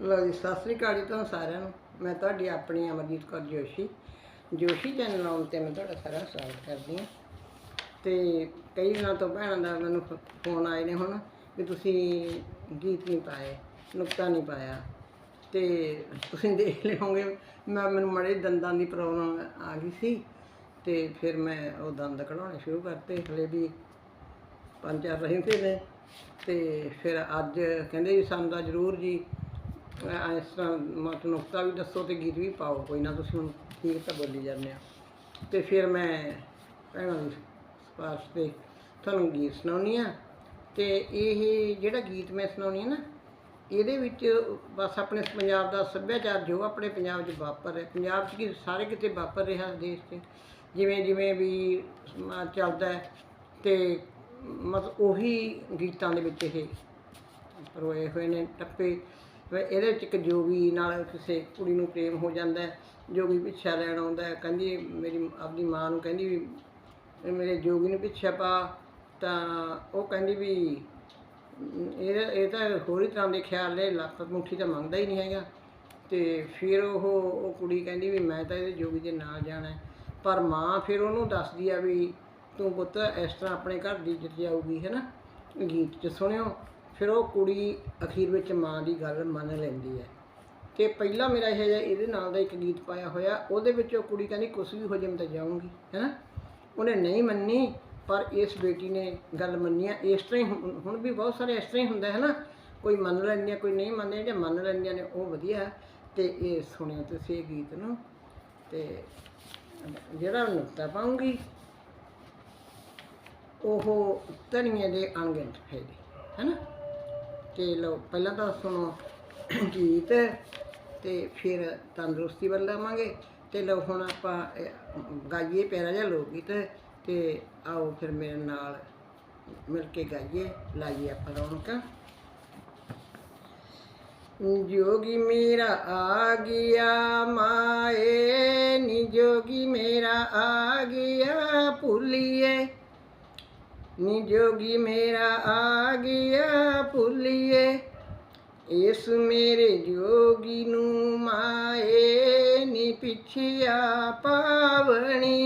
ਲਓ ਜੀ, ਸਤਿ ਸ੍ਰੀ ਅਕਾਲ ਜੀ ਤੁਹਾਨੂੰ ਸਾਰਿਆਂ ਨੂੰ। ਮੈਂ ਤੁਹਾਡੀ ਆਪਣੀ ਅਮਰਜੀਤ ਕੌਰ ਜੋਸ਼ੀ। ਜੋਸ਼ੀ ਚੈਨਲ ਆਉਣ ਤੇ ਮੈਂ ਤੁਹਾਡਾ ਸਾਰਾ ਸਵਾਗਤ ਕਰਦੀ ਹਾਂ। ਤੇ ਕਈ ਦਿਨਾਂ ਤੋਂ ਭੈਣਾਂ ਦਾ ਮੈਨੂੰ ਫ- ਫੋਨ ਆਏ ਨੇ ਹੁਣ ਵੀ ਤੁਸੀਂ ਗੀਤ ਨਹੀਂ ਪਾਏ, ਨੁਕਤਾ ਨਹੀਂ ਪਾਇਆ। ਤੇ ਤੁਸੀਂ ਦੇਖ ਲਿਓਗੇ ਮੈਂ, ਮੈਨੂੰ ਮੜੇ ਦੰਦਾਂ ਦੀ ਪ੍ਰੋਬਲਮ ਆ ਗਈ ਸੀ। ਤੇ ਫਿਰ ਮੈਂ ਉਹ ਦੰਦ ਕਢਾਉਣੇ ਸ਼ੁਰੂ ਕਰਤੇ, ਹਲੇ ਵੀ ਪੰਜ ਚਾਰ ਰਹਿੰਦੇ ਨੇ। ਤੇ ਫਿਰ ਅੱਜ ਕਹਿੰਦੇ ਜੀ ਸਾਨੂੰ ਤਾਂ ਜ਼ਰੂਰ ਜੀ ਇਸ ਤਰ੍ਹਾਂ ਮਤ ਨੁਕਤਾ ਵੀ ਦੱਸੋ ਤੇ ਗੀਤ ਵੀ ਪਾਓ, ਕੋਈ ਨਾ ਤੁਸੀਂ ਹੁਣ ਠੀਕ ਤਾਂ ਬੋਲੀ ਜਾਂਦੇ ਆ। ਤੇ ਫਿਰ ਮੈਂ ਭੈਣਾਂ ਦੀ ਸਿਫਾਰਿਸ਼ ਤੇ ਤੁਹਾਨੂੰ ਗੀਤ ਸੁਣਾਉਣੀ ਆ ਤੇ ਇਹ ਜਿਹੜਾ ਗੀਤ ਮੈਂ ਸੁਣਾਉਣੀ ਆ ਨਾ, ਇਹਦੇ ਵਿੱਚ ਬਸ ਆਪਣੇ ਪੰਜਾਬ ਦਾ ਸੱਭਿਆਚਾਰ ਜੋ ਆਪਣੇ ਪੰਜਾਬ 'ਚ ਵਾਪਰ ਰਿਹਾ, ਪੰਜਾਬ 'ਚ ਕੀ ਸਾਰੇ ਕਿਤੇ ਵਾਪਰ ਰਿਹਾ ਦੇਸ਼ 'ਚ, ਜਿਵੇਂ ਜਿਵੇਂ ਵੀ ਸਮਾਂ ਚੱਲਦਾ ਹੈ ਤੇ ਮਤਲਬ ਉਹੀ ਗੀਤਾਂ ਦੇ ਵਿੱਚ ਇਹ ਰੋਏ ਹੋਏ ਨੇ, ਟੱਪੇ ਵੀ ਇਹਦੇ ਵਿੱਚ ਇੱਕ ਜੋਗੀ ਨਾਲ ਕਿਸੇ ਕੁੜੀ ਨੂੰ ਪ੍ਰੇਮ ਹੋ ਜਾਂਦਾ ਹੈ ਜੋਗੀ ਪਿੱਛਾ ਲੈਣ ਆਉਂਦਾ ਹੈ ਕਹਿੰਦੀ ਮੇਰੀ ਆਪਦੀ ਮਾਂ ਨੂੰ ਕਹਿੰਦੀ ਵੀ ਵੀ ਮੇਰੇ ਜੋਗੀ ਨੂੰ ਪਿੱਛਾ ਪਾ ਤਾਂ ਉਹ ਕਹਿੰਦੀ ਵੀ ਅਮ, ਇਹ ਇਹ ਤਾਂ ਹੋਰ ਹੀ ਤਰ੍ਹਾਂ ਦੇ ਖਿਆਲ ਨੇ ਲੱਖ ਮੁੱਠੀ ਤਾਂ ਮੰਗਦਾ ਹੀ ਨਹੀਂ ਹੈਗਾ। ਤੇ ਫਿਰ ਉਹ ਉਹ ਕੁੜੀ ਕਹਿੰਦੀ ਵੀ ਮੈਂ ਤਾਂ ਇਹਦੇ ਜੋਗੀ ਦੇ ਨਾਲ ਜਾਣਾ ਹੈ। ਪਰ ਮਾਂ ਫਿਰ ਉਹਨੂੰ ਦੱਸਦੀ ਆ ਵੀ ਤੂੰ ਪੁੱਤ ਇਸ ਤਰ੍ਹਾਂ ਆਪਣੇ ਘਰ ਦੀ ਇੱਜ਼ਤ ਜਾਊਗੀ ਹੈ ਨਾ? ਗੀਤ 'ਚ ਸੁਣਿਓ। ਫਿਰ ਉਹ ਕੁੜੀ ਅਖੀਰ ਵਿੱਚ ਮਾਂ ਦੀ ਗੱਲ ਮੰਨ ਲੈਂਦੀ ਹੈ। ਤੇ ਪਹਿਲਾਂ ਮੇਰਾ ਇਹ ਜਿਹਾ ਇਹਦੇ ਨਾਲ ਦਾ ਇੱਕ ਗੀਤ ਪਾਇਆ ਹੋਇਆ, ਉਹਦੇ ਵਿੱਚ ਉਹ ਕੁੜੀ ਕਹਿੰਦੀ, ਕੁਛ ਵੀ ਹੋ ਜਾਏ ਮੈਂ ਤਾਂ ਜਾਊਂਗੀ। ਹੈ ਨਾ ਉਹਨੇ ਨਹੀਂ ਮੰਨੀ, ਪਰ ਇਸ ਬੇਟੀ ਨੇ ਗੱਲ ਮੰਨੀ ਆ ਇਸ ਤਰ੍ਹਾਂ ਹੀ ਹੁਣ ਵੀ ਬਹੁਤ ਸਾਰੇ ਇਸ ਤਰ੍ਹਾਂ ਹੀ ਹੁੰਦਾ ਹੈ ਨਾ। ਕੋਈ ਮੰਨ ਲੈਂਦੀਆਂ ਕੋਈ ਨਹੀਂ ਮੰਨਦੇ ਜੇ ਮੰਨ ਲੈਂਦੀਆਂ ਨੇ ਉਹ ਵਧੀਆ ਹੈ। ਤੇ ਇਹ ਸੁਣਿਓ ਤੁਸੀਂ ਇਹ ਗੀਤ ਨੂੰ। ਤੇ ਜਿਹੜਾ ਨੁਕਤਾ ਪਾਉਂਗੀ, ਉਹ ਧਨੀਏ ਦੇ ਅਣਗਿਣਤ ਫਾਇਦੇ, ਹੈਨਾ? ਤੇ ਲਓ ਪਹਿਲਾਂ ਤਾਂ ਸੁਣੋ ਗੀਤ ਤੇ ਫਿਰ ਤੰਦਰੁਸਤੀ ਵੱਲ ਲਾਵਾਂਗੇ ਤੇ ਲਓ ਹੁਣ ਆਪਾਂ ਇਹ, ਗਾਈਏ ਪਿਆਰਾ ਜਿਹਾ ਲੋਕ ਗੀਤ ਤੇ ਆਓ ਫਿਰ ਮੇਰੇ ਨਾਲ ਮਿਲ ਕੇ ਗਾਈਏ ਲਾਈਏ ਆਪਾਂ ਰੌਣਕਾਂ जोगी मेरा आ गया माए नी जोगी मेरा आ गया पुलिए ਨੀ ਜੋਗੀ ਮੇਰਾ ਆ ਗਿਆ ਭੁੱਲੀਏ। ਇਸ ਮੇਰੇ ਜੋਗੀ ਨੂੰ ਮਾਏ ਨੀ ਪਿਛਿਆ ਪਾਵਣੀ।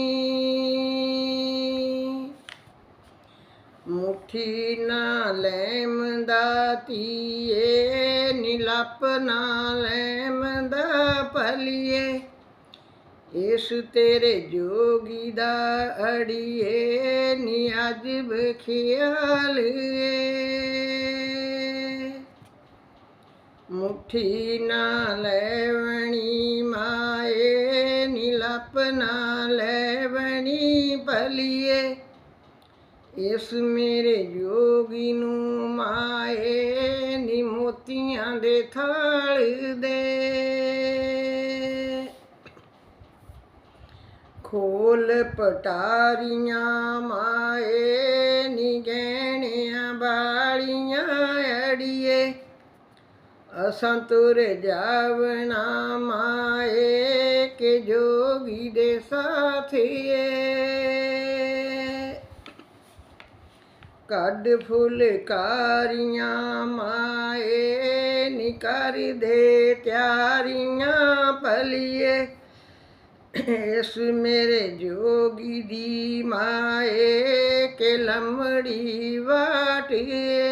ਮੁਠੀ ਨਾ ਲੈਮਦਾ ਧੀਏ, ਨੀ ਲੱਪ ਨਾ ਲੈਮਦਾ ਭਲੀਏ। ਇਸ ਤੇਰੇ ਜੋਗੀ ਦਾ ਅੜੀਏ ਨੀ ਅਜਬ ਖਿਆਲ ਬਖਿਆਲ ਮੁਠੀ ਨਾ ਲੈਵਣੀ, ਮਾਏ ਨੀ ਨਿਲਪ ਨਾ ਲੈਵਣੀ ਭਲੀਏ। ਇਸ ਮੇਰੇ ਜੋਗੀ ਨੂੰ ਮਾਏ ਨੀ ਮੋਤੀਆਂ ਦੇ ਥਾਲ ਦੇ। ਖੋਲ ਪਟਾਰੀਆਂ, ਮਾਏ ਨੀ ਗਹਿਣਿਆਂ ਬਾਲੀਆਂ ਅੜੀਏ ਅਸਾਂ ਤੁਰ ਜਾਵਣਾ ਮਾਏ ਕੇ ਜੋਗੀ ਦੇ ਸਾਥੀਏ। ਕੱਢ ਫੁਲਕਾਰੀਆਂ ਮਾਏ ਨਿਕਰ ਦੇ ਤਿਆਰੀਆਂ ਭਲੀਏ। ਇਸ ਮੇਰੇ ਜੋਗੀ ਦੀ ਮਾਏ ਕੇ ਲੰਮੜੀ ਵਾਟੀਏ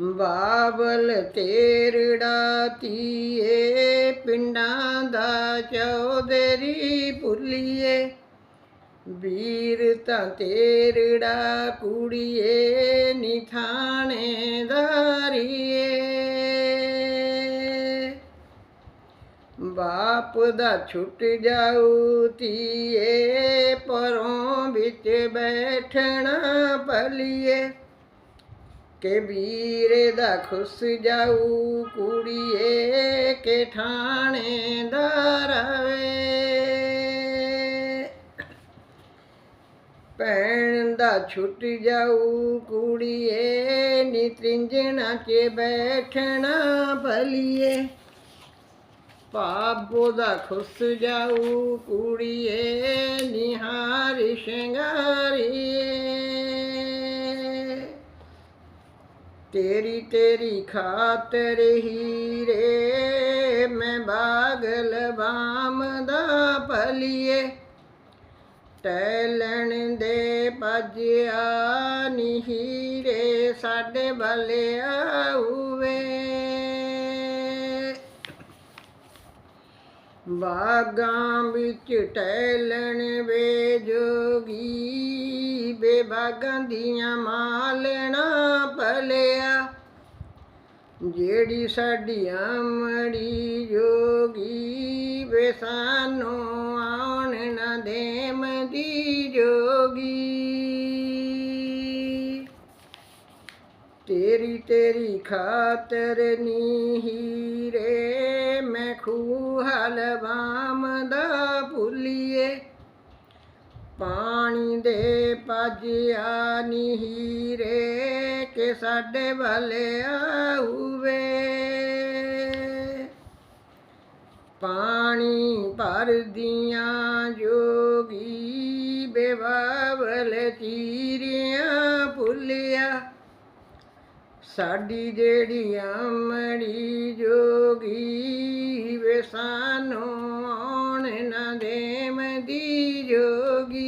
ਬਾਬਲ ਤੇਰੜਾ ਤੀਏ ਪਿੰਡਾਂ ਦਾ ਚੌਧਰੀ ਭੁੱਲੀਏ। ਵੀਰ ਤਾਂ ਤੇਰੜਾ ਕੁੜੀਏ ਨਿਥਾਣੇਦਾਰੀਏ ਬਾਪ ਦਾ ਛੁੱਟ ਜਾਊ, ਧੀਏ ਪਰੋਂ ਵਿੱਚ ਬੈਠਣਾ ਭਲੀਏ। ਕੇ ਵੀਰੇ ਦਾ ਖੁਸ ਜਾਊ, ਕੁੜੀਏ ਕੇ ਠਾਣੇਦਾਰ ਰਵੇ ਭੈਣ ਦਾ ਛੁੱਟ ਜਾਊ, ਕੁੜੀਏ ਨੀ ਤ੍ਰਿੰਜਣਾ ਚ ਬੈਠਣਾ ਭਲੀਏ। ਪਾਪੋ ਦਾ ਖੁਸ ਜਾਊ, ਕੁੜੀਏ ਨਿਹਾਰ ਸ਼ਿੰਗਾਰੀਏ। ਤੇਰੀ ਤੇਰੀ ਖਾਤਰ ਹੀਰੇ, ਮੈਂ ਬਾਗਲ ਬਾਮ ਦਾ ਭਲੀਏ। ਟੈਲਣ ਦੇ ਭਜਿਆ ਨੀ ਸਾਡੇ ਭਲੇ ਬਾਗਾਂ ਵਿੱਚ ਟਹਿਲਣ ਵੇ ਜੋਗੀ ਬੇਬਾਗਾਂ ਦੀਆਂ ਮਾਲਣਾ ਭਲਿਆ। ਜਿਹੜੀ ਸਾਡੀ ਆਮੜੀ ਜੋਗੀ ਵੇ ਸਾਨੂੰ ਆਉਣ ਨਾ ਦੇਮਦੀ ਜੋਗੀ। ਤੇਰੀ ਤੇਰੀ ਖਾਤਰ ਨਹੀਂ ਖੂਹਲ ਦਾ ਭੁੱਲੀਏ। ਪਾਣੀ ਦੇ ਪਜਿਆ ਨੀ ਹੀਰੇ ਕਿ ਸਾਡੇ ਭਲੇ ਆਉਵੇ ਪਾਣੀ ਭਰਦੀਆਂ ਜੋਗੀ ਬੇਵਾਵਲ ਚੀਰੀਆਂ ਸਾਡੀ ਜਿਹੜੀ ਆਮੜੀ ਜੋਗੀ ਵੇ ਸਾਨੂੰ ਆਉਣ ਨਾ ਦੇਮਦੀ ਜੋਗੀ।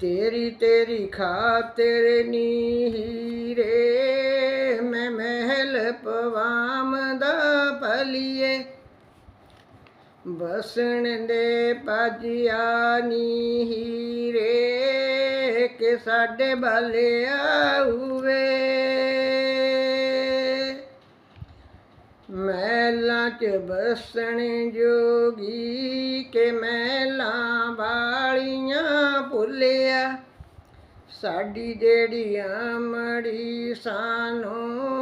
ਤੇਰੀ ਤੇਰੀ ਖਾਤਰ ਨੀ ਹੀਰੇ ਮੈਂ ਮਹਿਲ ਪਵਾਮ ਦਾ ਭਲੀਏ। ਬਸਣ ਦੇ ਪਜਿਆ ਨੀ ਹੀਰੇ, ਕਿ ਸਾਡੇ ਭਲੇ ਆਉਵੇ ਮਹਿਲਾਂ ਚ ਬਸਣ ਜੋਗੀ, ਕਿ ਮਹਿਲਾਂ ਵਾਲੀਆਂ ਭੁੱਲਿਆ ਸਾਡੀ ਜਿਹੜੀ ਆਮੜੀ ਸਾਨੂੰ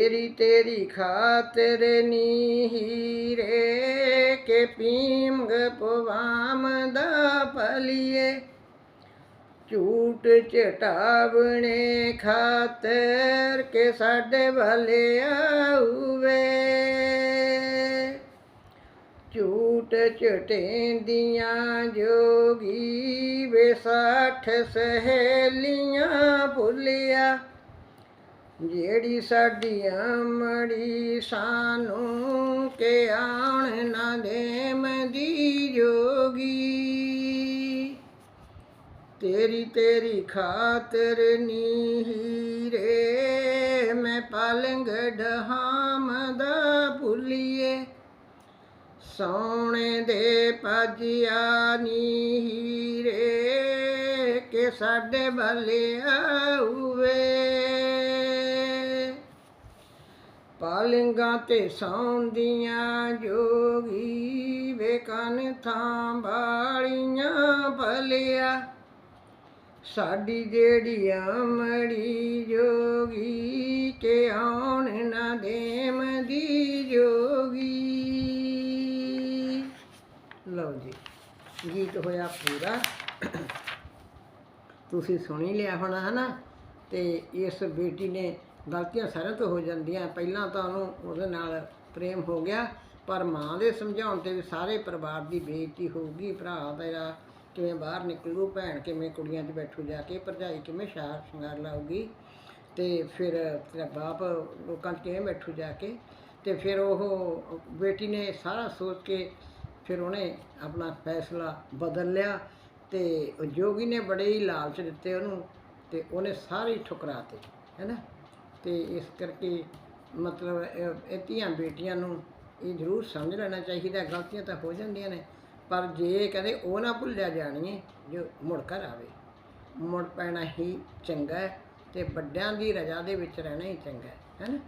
ਤੇਰੀ ਤੇਰੀ ਖਾਤਰ ਨੀ ਹੀਰੇ ਕੇ ਪੀਮ ਪਵਾਮ ਦਾ ਭਲੀਏ ਝੂਠ ਚਟਾਵਣੇ ਖਾਤਰ ਕੇ ਸਾਡੇ ਭਲੇ ਆਉਵੇ ਝੂਠ ਚਟੇਂਦੀਆਂ ਜੋਗੀ ਵੇ ਸਾਠ ਸਹੇਲੀਆਂ ਭੁੱਲਿਆ। ਜਿਹੜੀ ਸਾਡੀਆਂ ਮੜੀ ਸਾਨੂੰ ਕਿ ਆਣ ਨਾ ਦੇਮਦੀ ਜੋਗੀ। ਤੇਰੀ ਤੇਰੀ ਖਾਤਰ ਨੀ ਹੀਰੇ, ਮੈਂ ਪਲੰਗ ਡਹਾਮ ਦਾ ਭੁੱਲੀਏ। ਸੋਹਣੇ ਦੇ ਪਜਿਆ ਨੀ ਹੀਰੇ, ਕਿ ਸਾਡੇ ਭਲੇ ਹੋਵੇ ਪਾਲਿੰਗਾਂ ਤੇ ਸੌਂਦੀਆਂ ਜੋਗੀ ਵੇ ਥਾਂ ਬਾਲੀਆਂ ਭਲਿਆ। ਸਾਡੀ ਜਿਹੜੀ ਆਮੜੀ ਜੋਗੀ ਕਿ ਆਉਣ ਨਾ ਦੇਮਦੀ ਜੋਗੀ। ਲਓ ਜੀ, ਗੀਤ ਹੋਇਆ ਪੂਰਾ। ਤੁਸੀਂ ਸੁਣੀ ਲਿਆ ਹੋਣਾ ਹਨਾ? ਤੇ ਇਸ ਬੇਟੀ ਨੇ ਗਲਤੀਆਂ ਸਾਰਿਆਂ ਤੋਂ ਹੋ ਜਾਂਦੀਆਂ। ਪਹਿਲਾਂ ਤਾਂ ਉਹਨੂੰ ਉਹਦੇ ਨਾਲ ਪ੍ਰੇਮ ਹੋ ਗਿਆ, ਪਰ ਮਾਂ ਦੇ ਸਮਝਾਉਣ ਤੇ ਵੀ ਸਾਰੇ ਪਰਿਵਾਰ ਦੀ ਬੇਇੱਜ਼ਤੀ ਹੋਊਗੀ। ਭਰਾ ਤੇਰਾ ਕਿਵੇਂ ਬਾਹਰ ਨਿਕਲੂ, ਭੈਣ ਕਿਵੇਂ ਕੁੜੀਆਂ 'ਚ ਬੈਠੂ, ਜਾ ਕੇ ਭਰਜਾਈ ਕਿਵੇਂ ਸ਼ਾਰ ਸ਼ਿੰਗਾਰ ਲਾਊਗੀ। ਤੇ ਫਿਰ ਤੇਰਾ ਬਾਪ ਲੋਕਾਂ 'ਚ ਕਿਵੇਂ ਬੈਠੂ ਜਾ ਕੇ? ਤੇ ਫਿਰ ਉਹ ਬੇਟੀ ਨੇ ਸਾਰਾ ਸੋਚ ਕੇ ਫਿਰ ਉਹਨੇ ਆਪਣਾ ਫੈਸਲਾ ਬਦਲ ਲਿਆ ਤੇ ਜੋਗੀ ਨੇ ਬੜੇ ਹੀ ਲਾਲਚ ਦਿੱਤੇ ਉਹਨੂੰ ਤੇ ਉਹਨੇ ਸਾਰੇ ਹੀ ਠੁਕਰਾਤੇ ਹੈਨਾ ਤੇ ਇਸ ਕਰਕੇ ਮਤਲਬ ਇਹ ਧੀਆਂ ਬੇਟੀਆਂ ਨੂੰ ਇਹ ਜ਼ਰੂਰ ਸਮਝ ਲੈਣਾ ਚਾਹੀਦਾ, ਗਲਤੀਆਂ ਤਾਂ ਹੋ ਜਾਂਦੀਆਂ ਨੇ, ਪਰ ਜੇ ਕਦੇ ਉਹ ਨਾ ਭੁੱਲਿਆ ਜਾਣੀਏ, ਜੋ ਮੁੜ ਕਰ ਆਵੇ ਮੁੜ ਪੈਣਾ ਹੀ ਚੰਗਾ ਹੈ ਤੇ ਵੱਡਿਆਂ ਦੀ ਰਜ਼ਾ ਦੇ ਵਿੱਚ ਰਹਿਣਾ ਹੀ ਚੰਗਾ ਹੈ ਹੈਨਾ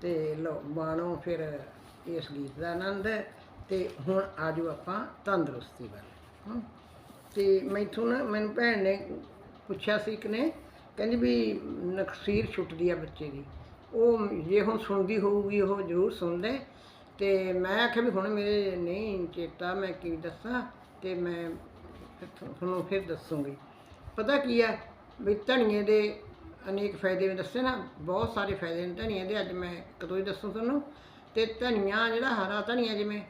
ਤੇ ਲੋ ਬਾਣੋ ਫਿਰ ਇਸ ਗੀਤ ਦਾ ਆਨੰਦ ਹੈ ਤੇ ਹੁਣ ਆਜੋ ਆਪਾਂ ਤੰਦਰੁਸਤੀ ਵੱਲ ਹਮ। ਤੇ ਮੈਥੋਂ ਨਾ ਮੈਨੂੰ ਭੈਣ ਨੇ ਪੁੱਛਿਆ ਸੀ ਕਿ ਨੇ ਕਹਿੰਦੀ ਵੀ ਨਕਸੀਰ ਛੁੱਟਦੀ ਆ ਬੱਚੇ ਦੀ। ਉਹ ਜੇ ਹੁਣ ਸੁਣਦੀ ਹੋਊਗੀ, ਉਹ ਜ਼ਰੂਰ ਸੁਣਦੇ। ਲੈ ਤੇ ਮੈਂ ਆਖਿਆ ਵੀ ਹੁਣ ਮੇਰੇ ਨਹੀਂ ਚੇਤਾ, ਮੈਂ ਕੀ ਦੱਸਾਂ ਤੇ ਮੈਂ ਤੁਹਾਨੂੰ ਫਿਰ ਦੱਸੂਗੀ। ਪਤਾ ਕੀ ਆ ਵੀ ਧਨੀਏ ਦੇ ਅਨੇਕ ਫਾਇਦੇ ਮੈਂ ਦੱਸੇ ਨਾ, ਬਹੁਤ ਸਾਰੇ ਫਾਇਦੇ ਨੇ ਧਨੀਏ ਦੇ, ਅੱਜ ਮੈਂ ਇੱਕ ਦੋ ਹੀ ਦੱਸੂ ਤੁਹਾਨੂੰ। ਤੇ ਧਨੀਆ ਜਿਹੜਾ ਹਰਾ ਧਨੀਆ ਜਿਵੇਂ,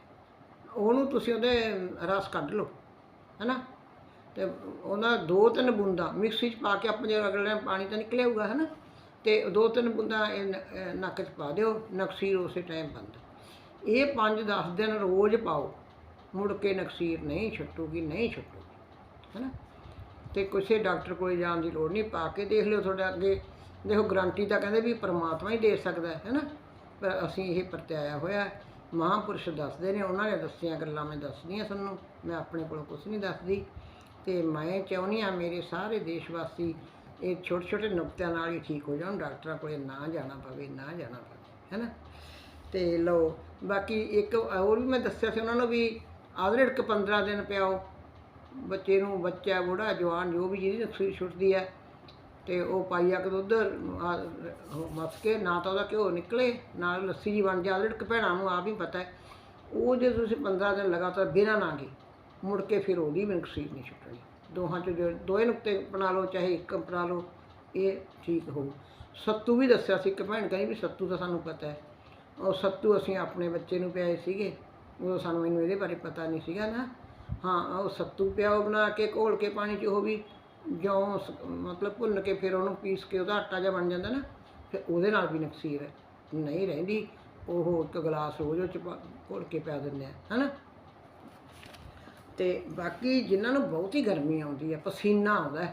ਉਹਨੂੰ ਤੁਸੀਂ ਉਹਦੇ ਰਸ ਕੱਢ ਲਓ, ਹੈਨਾ? ਤੇ ਉਹਨਾਂ ਦੋ ਤਿੰਨ ਬੂੰਦਾਂ ਮਿਕਸੀ 'ਚ ਪਾ ਕੇ ਆਪਣੇ ਜਿਹੜਾ ਅਗਲੇ ਪਾਣੀ ਤਾਂ ਨਿਕਲਿਆ ਹੈ ਨਾ ਤੇ ਦੋ ਤਿੰਨ ਬੂੰਦਾਂ ਇਹ ਨੱਕ 'ਚ ਪਾ ਦਿਓ, ਨਕਸੀਰ ਉਸੇ ਟਾਈਮ ਬੰਦ। ਇਹ 5-10 ਦਿਨ ਰੋਜ਼ ਪਾਓ। ਮੁੜ ਕੇ ਨਕਸੀਰ ਨਹੀਂ ਛੁੱਟੂਗੀ ਨਹੀਂ ਛੁੱਟੂਗੀ, ਹੈਨਾ? ਤੇ ਕਿਸੇ ਡਾਕਟਰ ਕੋਲ ਜਾਣ ਦੀ ਲੋੜ ਨਹੀਂ, ਪਾ ਕੇ ਦੇਖ ਲਿਓ ਤੁਹਾਡੇ ਅੱਗੇ। ਦੇਖੋ, ਗਰੰਟੀ ਤਾਂ ਕਹਿੰਦੇ ਵੀ ਪਰਮਾਤਮਾ ਹੀ ਦੇ ਸਕਦਾ ਹੈ, ਹੈਨਾ? ਪਰ ਅਸੀਂ ਇਹ ਪਰਤਿਆਇਆ ਹੋਇਆ ਹੈ। ਮਹਾਂਪੁਰਸ਼ ਦੱਸਦੇ ਨੇ, ਉਹਨਾਂ ਨੇ ਦੱਸੀਆਂ ਗੱਲਾਂ ਮੈਂ ਦੱਸਦੀਆਂ ਹਾਂ ਤੁਹਾਨੂੰ। ਮੈਂ ਆਪਣੇ ਕੋਲੋਂ ਕੁਝ ਨਹੀਂ ਦੱਸਦੀ। ਤੇ ਮੈਂ ਚਾਹੁੰਦੀ ਹਾਂ ਮੇਰੇ ਸਾਰੇ ਦੇਸ਼ ਵਾਸੀ ਇਹ ਛੋਟੇ ਛੋਟੇ ਨੁਕਤਿਆਂ ਨਾਲ ਹੀ ਠੀਕ ਹੋ ਜਾਣ ਡਾਕਟਰਾਂ ਕੋਲੇ ਨਾ ਜਾਣਾ ਪਵੇ ਨਾ ਜਾਣਾ ਪਵੇ ਹੈਨਾ ਤੇ ਲਓ ਬਾਕੀ ਇੱਕ ਹੋਰ ਵੀ ਮੈਂ ਦੱਸਿਆ ਸੀ ਉਹਨਾਂ ਨੂੰ ਵੀ ਆਵਰੇਟ 15 ਦਿਨ ਪਿਆਓ ਬੱਚੇ ਨੂੰ ਬੱਚਾ ਬੁੜਾ ਜਵਾਨ ਜੋ ਵੀ ਜਿਹਦੀ ਨਕਸੀ ਛੁੱਟਦੀ ਹੈ ਤੇ ਉਹ ਪਾਈਆ ਕਿ ਦੁੱਧ ਆ, ਮਸ ਕੇ ਨਾ ਤਾਂ ਉਹਦਾ ਘਿਓ ਨਿਕਲੇ ਨਾ ਲੱਸੀ ਜੀ ਬਣ ਜਾ ਲੜਕ ਭੈਣਾਂ ਨੂੰ ਆਪ ਹੀ ਪਤਾ ਹੈ। ਉਹ ਜੇ ਤੁਸੀਂ 15 ਦਿਨ ਲਗਾਤਾਰ ਬਿਨਾਂ ਨਾਗੇ ਮੁੜ ਕੇ ਫਿਰ ਉਹਦੀ ਵੀ ਨਕਸੀ ਨਹੀਂ ਛੁੱਟਣੀ ਦੋਹਾਂ 'ਚ ਜੋ ਦੋਏ ਨੁਕਤੇ ਬਣਾ ਲਓ, ਚਾਹੇ ਇੱਕ ਬਣਾ ਲਓ, ਇਹ ਠੀਕ ਹੋਊ। ਸੱਤੂ ਵੀ ਦੱਸਿਆ ਸੀ ਇੱਕ ਭੈਣ, ਕਹਿੰਦੀ ਵੀ ਸੱਤੂ ਤਾਂ ਸਾਨੂੰ ਪਤਾ ਹੈ। ਉਹ ਸੱਤੂ ਅਸੀਂ ਆਪਣੇ ਬੱਚੇ ਨੂੰ ਪਿਆਏ ਸੀਗੇ। ਉਦੋਂ ਸਾਨੂੰ ਮੈਨੂੰ ਇਹਦੇ ਬਾਰੇ ਪਤਾ ਨਹੀਂ ਸੀਗਾ ਨਾ। ਹਾਂ, ਉਹ ਸੱਤੂ ਪਿਆਓ ਬਣਾ ਕੇ, ਘੋਲ ਕੇ ਪਾਣੀ 'ਚ ਉਹ ਵੀ ਜੌਂ ਸ- ਮਤਲਬ ਭੁੰਨ ਕੇ ਫਿਰ ਉਹਨੂੰ ਪੀਸ ਕੇ ਉਹਦਾ ਆਟਾ ਜਿਹਾ ਬਣ ਜਾਂਦਾ ਨਾ, ਫਿਰ ਉਹਦੇ ਨਾਲ ਵੀ ਨਕਸੀਰ ਹੈ। ਨਹੀਂ ਰਹਿੰਦੀ, ਉਹ ਇੱਕ ਗਲਾਸ ਰੋਜ਼ ਉਹ ਚ ਪਾ- ਘੋਲ ਕੇ ਪਿਆ ਦਿੰਦੇ ਆ, ਹਨਾ? ਤੇ ਬਾਕੀ ਜਿਨ੍ਹਾਂ ਨੂੰ ਬਹੁਤੀ ਗਰਮੀ ਆਉਂਦੀ ਹੈ ਪਸੀਨਾ ਆਉਂਦਾ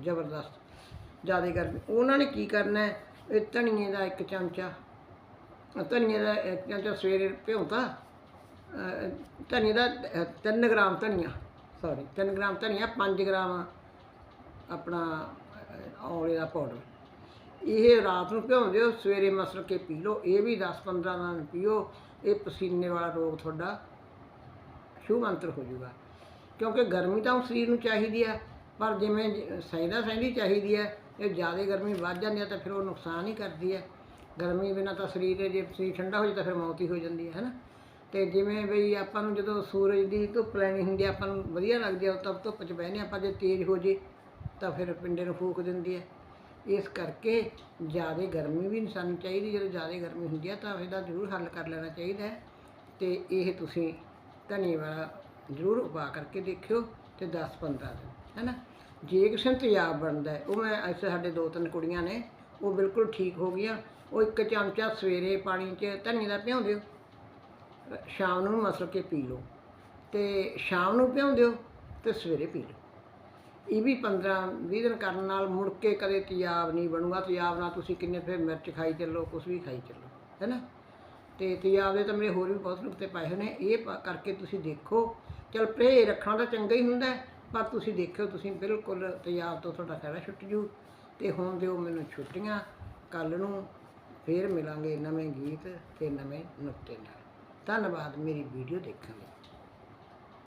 ਜ਼ਬਰਦਸਤ ਜ਼ਿਆਦਾ ਗਰਮੀ। ਉਹਨਾਂ ਨੇ ਕੀ ਕਰਨਾ ਇਹ ਧਨੀਏ ਦਾ ਇੱਕ ਚਮਚਾ ਧਨੀਏ ਦਾ ਇੱਕ ਚਮਚਾ ਸਵੇਰੇ ਭਿਉਂਤਾ ਅਹ, ਧਨੀਏ ਦਾ 3 ਗ੍ਰਾਮ ਧਨੀਆ ਸੌਰੀ 3 ਗ੍ਰਾਮ ਧਨੀਆ 5 ਗ੍ਰਾਮ ਆਪਣਾ ਔਲੇ ਦਾ ਪਾਊਡਰ ਇਹ ਰਾਤ ਨੂੰ ਭਿਉਂ ਦਿਓ ਸਵੇਰੇ ਮਸਲ ਕੇ ਪੀ ਲਓ ਇਹ ਵੀ 10-15 ਦਿਨ ਪੀਓ ਇਹ ਪਸੀਨੇ ਵਾਲਾ ਰੋਗ ਤੁਹਾਡਾ ਸ਼ੁਭ ਅੰਤਰ ਹੋ ਜਾਊਗਾ। ਕਿਉਂਕਿ ਗਰਮੀ ਤਾਂ ਸਰੀਰ ਨੂੰ ਚਾਹੀਦੀ ਹੈ ਪਰ ਜਿਵੇਂ ਜ- ਸਹਿੰਦਾ ਸਹਿੰਦੀ ਚਾਹੀਦੀ ਹੈ ਇਹ ਜ਼ਿਆਦਾ ਗਰਮੀ ਵੱਧ ਜਾਂਦੀ ਹੈ ਤਾਂ ਫਿਰ ਉਹ ਨੁਕਸਾਨ ਹੀ ਕਰਦੀ ਹੈ ਗਰਮੀ ਬਿਨਾਂ ਤਾਂ ਸਰੀਰ ਜੇ ਸਰੀਰ ਠੰਡਾ ਹੋ ਜਾਏ ਤਾਂ ਫਿਰ ਮੌਤ ਹੀ ਹੋ ਜਾਂਦੀ ਹੈ ਹੈਨਾ। ਤੇ ਜਿਵੇਂ ਬਈ ਆਪਾਂ ਨੂੰ ਜਦੋਂ ਸੂਰਜ ਦੀ ਧੁੱਪ ਲੈਣੀ ਹੁੰਦੀ ਹੈ ਆਪਾਂ ਨੂੰ ਵਧੀਆ ਲੱਗਦੀ ਹੈ ਤਾਂ ਧੁੱਪ 'ਚ ਬਹਿਨੇ ਆਪਾਂ, ਜੇ ਤੇਜ਼ ਹੋ ਜੇ ਤਾਂ ਫਿਰ ਪਿੰਡੇ ਨੂੰ ਫੂਕ ਦਿੰਦੀ ਹੈ ਇਸ ਕਰਕੇ ਜ਼ਿਆਦਾ ਗਰਮੀ ਵੀ ਇਨਸਾਨ ਨੂੰ ਚਾਹੀਦੀ, ਜਦੋਂ ਜ਼ਿਆਦਾ ਗਰਮੀ ਹੁੰਦੀ ਹੈ ਤਾਂ ਇਹਦਾ ਜ਼ਰੂਰ ਹੱਲ ਕਰ ਲੈਣਾ ਚਾਹੀਦਾ ਹੈ। ਤੇ ਇਹ ਤੁਸੀਂ ਧਨੀ ਵਾਲਾ ਜ਼ਰੂਰ ਉਪਾ ਕਰਕੇ ਦੇਖਿਓ ਤੇ 10-15 ਦਿਨ, ਹੈਨਾ? ਜੇ ਕਿਸੇ ਨੂੰ ਤੇਜ਼ਾਬ ਬਣਦਾ ਉਹ ਮੈਂ ਐਸੇ ਸਾਡੇ ਦੋ ਤਿੰਨ ਕੁੜੀਆਂ ਨੇ, ਉਹ ਬਿਲਕੁਲ ਠੀਕ ਹੋ ਗਈਆਂ, ਉਹ ਇੱਕ ਚਮਚਾ ਸਵੇਰੇ ਪਾਣੀ 'ਚ ਧਨੀ ਦਾ ਭਿਉਂ ਦਿਓ ਸ਼ਾਮ ਨੂੰ ਮਸਲ ਕੇ ਪੀ ਲਓ, ਤੇ ਸ਼ਾਮ ਨੂੰ ਭਿਉਂ ਦਿਓ ਤੇ ਸਵੇਰੇ ਪੀ ਲਓ। ਇਹ ਵੀ 15 20 ਦਿਨ ਕਰਨ ਨਾਲ ਮੁੜ ਕੇ ਕਦੇ ਤਿਆਬ ਨਹੀਂ ਬਣੂਗਾ ਤਿਆਬ ਨਾਲ ਤੁਸੀਂ ਕਿੰਨੇ ਫਿਰ ਮਿਰਚ ਖਾਈ ਚੱਲੋ ਕੁਝ ਵੀ ਖਾਈ ਚੱਲੋ, ਹੈਨਾ? ਤੇ ਤਿਆਬ ਦੇ ਤਾਂ ਮੇਰੇ ਹੋਰ ਵੀ ਬਹੁਤ ਨੁਕਤੇ ਪਾਏ ਹੋਏ ਨੇ ਇਹ ਪਾ- ਕਰਕੇ ਤੁਸੀਂ ਦੇਖੋ। ਚਲ ਪ੍ਰੇ ਰੱਖਣਾ ਤਾਂ ਚੰਗਾ ਹੀ ਹੁੰਦਾ ਪਰ ਤੁਸੀਂ ਦੇਖਿਓ, ਤੁਸੀਂ ਬਿਲਕੁਲ ਤੇਜ਼ਾਬ ਤੋਂ ਤੁਹਾਡਾ ਖਹਿੜਾ ਛੁੱਟ ਜੂ ਤੇ ਹੁਣ ਦਿਓ ਮੈਨੂੰ ਛੁੱਟੀਆਂ, ਕੱਲ ਨੂੰ ਫੇਰ ਮਿਲਾਂਗੇ ਨਵੇਂ ਗੀਤ ਤੇ ਨਵੇਂ ਨੁਕਤੇ ਨਾਲ। ਧੰਨਵਾਦ, ਮੇਰੀ ਵੀਡੀਓ ਦੇਖਣ ਲਈ।